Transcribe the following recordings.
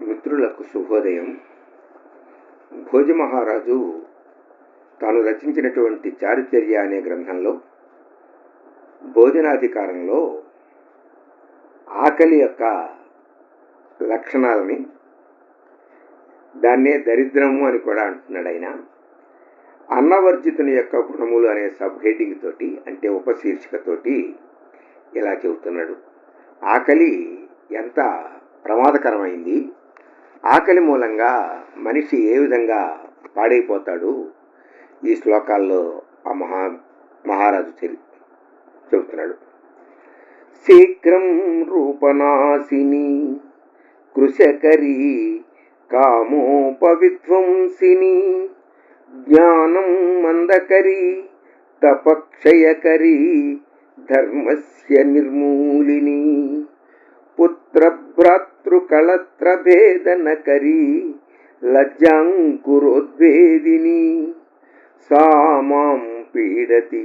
మిత్రులకు శుభోదయం. భోజమహారాజు తాను రచించినటువంటి చారుచర్య అనే గ్రంథంలో భోజనాధికారంలో ఆకలి యొక్క లక్షణాలని దాన్నే దరిద్రము అని కూడా అంటున్నాడు ఆయన. అన్నవర్జితుని యొక్క గుణములు అనే సబ్ హెడ్డింగ్ తోటి అంటే ఉపశీర్షికతోటి ఇలా చెబుతున్నాడు. ఆకలి ఎంత ప్రమాదకరమైంది ఆకలి మూలంగా మనిషి ఏ విధంగా పాడైపోతాడు? ఈ శ్లోకాల్లో ఆ మహా మహారాజు చెరి చెబుతున్నాడు. శీఘ్రం రూపనాశిని కృశకరీ కామోపవిధ్వంసిని జ్ఞానం మందకరీ తపక్షయకరీ ధర్మస్య నిర్మూలిని శత్రుకళత్రభేదనకరీ లజ్జాంకురోద్వేదిని సా మాం పీడతి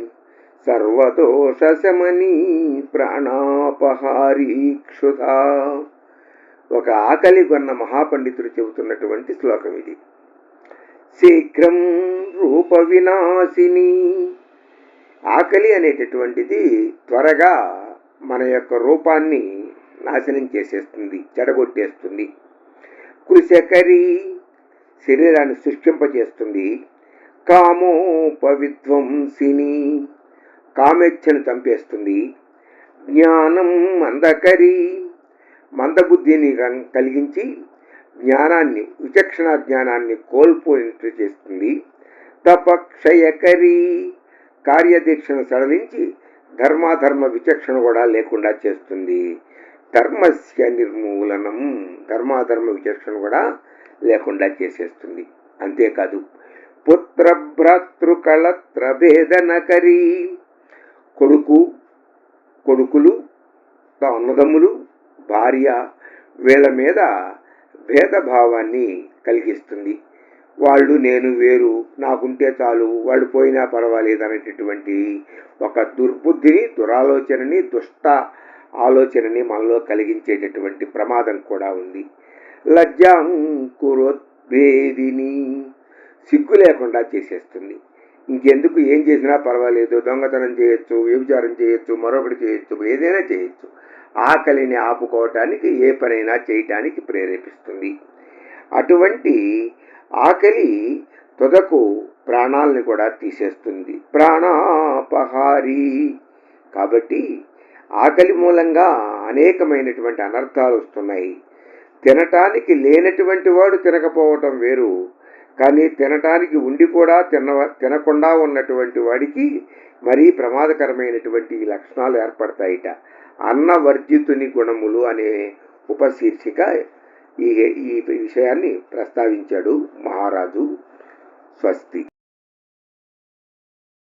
సర్వదోషశమనీ ప్రాణాపహారీక్షుధా ఒక ఆకలి కొన్న మహాపండితుడు చెబుతున్నటువంటి శ్లోకం ఇది. శీఘ్రం రూప వినాశిని ఆకలి అనేటటువంటిది త్వరగా మన యొక్క రూపాన్ని నాశనం చేసేస్తుంది చెడగొట్టేస్తుంది. కృషకరి శరీరాన్ని శుష్కింపజేస్తుంది కామోపవిధ్వంసిని కామేచ్ఛను చంపేస్తుంది. జ్ఞానం మందకరి మందబుద్ధిని కలిగించి జ్ఞానాన్ని విచక్షణ జ్ఞానాన్ని కోల్పోయినట్టు చేస్తుంది. తపక్షయకరి కార్యదీక్షను సడలించి ధర్మాధర్మ విచక్షణ కూడా లేకుండా చేస్తుంది. ధర్మస్య నిర్మూలనం. ధర్మాధర్మ విచక్షణ కూడా లేకుండా చేసేస్తుంది. అంతేకాదు పుత్ర భ్రాతృకళత్రభేదనకరి కొడుకు కొడుకులు అన్నదమ్ములు భార్య వీళ్ళ మీద భేదభావాన్ని కలిగిస్తుంది. వాళ్ళు నేను వేరు నాకుంటే చాలు వాళ్ళు పోయినా పర్వాలేదు అనేటటువంటి ఒక దుర్బుద్ధిని దురాలోచనని దుష్ట ఆలోచనని మనలో కలిగించేటటువంటి ప్రమాదం కూడా ఉంది. లజ్జాంకురోద్వేదిని సిగ్గు లేకుండా చేసేస్తుంది. ఇంకెందుకు ఏం చేసినా పర్వాలేదు. దొంగతనం చేయొచ్చు వ్యభిచారం చేయొచ్చు మరొకటి చేయొచ్చు ఏదైనా చేయొచ్చు. ఆకలిని ఆపుకోవటానికి ఏ పనైనా చేయటానికి ప్రేరేపిస్తుంది. అటువంటి ఆకలి తుదకు ప్రాణాలని కూడా తీసేస్తుంది. ప్రాణాపహారి. కాబట్టి ఆకలి మూలంగా అనేకమైనటువంటి అనర్థాలు వస్తున్నాయి. తినటానికి లేనటువంటి వాడు తినకపోవటం వేరు. కానీ తినటానికి ఉండి కూడా తిన తినకుండా ఉన్నటువంటి వాడికి మరీ ప్రమాదకరమైనటువంటి ఈ లక్షణాలు ఏర్పడతాయిట. అన్నవర్జితుని గుణములు అనే ఉపశీర్షిక ఈ ఈ విషయాన్ని ప్రస్తావించాడు మహారాజు స్వస్తి.